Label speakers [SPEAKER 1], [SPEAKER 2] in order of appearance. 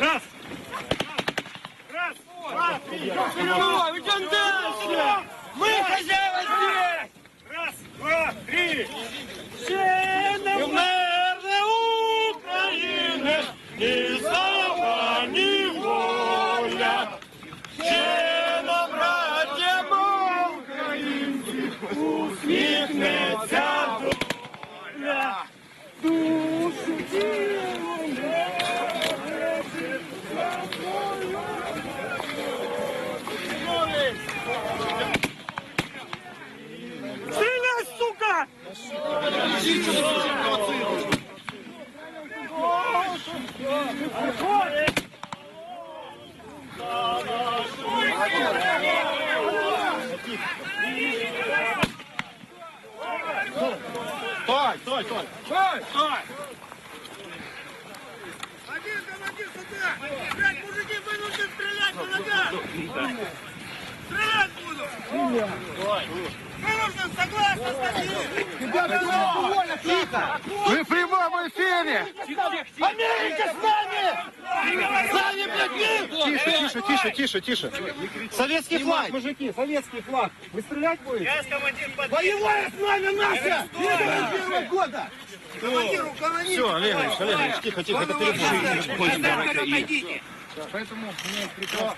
[SPEAKER 1] Раз. Раз, три. Вперед, идем дальше. Мы хозяева здесь. Раз, два, три. Все наверное, Украины, ни слава, ни воля. Ще нам, братя, Стой, стой, стой! Стой, стой!
[SPEAKER 2] Один командир сюда! Блядь, мужики, вы нужно стрелять по ногам! Стрелять буду! Согласно статье!
[SPEAKER 3] Вы в прямом эфире!
[SPEAKER 1] Америка с нами! С нами, блядь!
[SPEAKER 3] Тише, тише, тише, тише, тише. Советский флаг, мужики, советский флаг. Вы стрелять будете?
[SPEAKER 2] Я с командир.
[SPEAKER 1] Боевое знамя наше!
[SPEAKER 2] первого года! Командир, уклонитесь!
[SPEAKER 3] Все, Олег Ильич, Олег Ильич, тихо, тихо, это телефон. Поэтому мне приказано.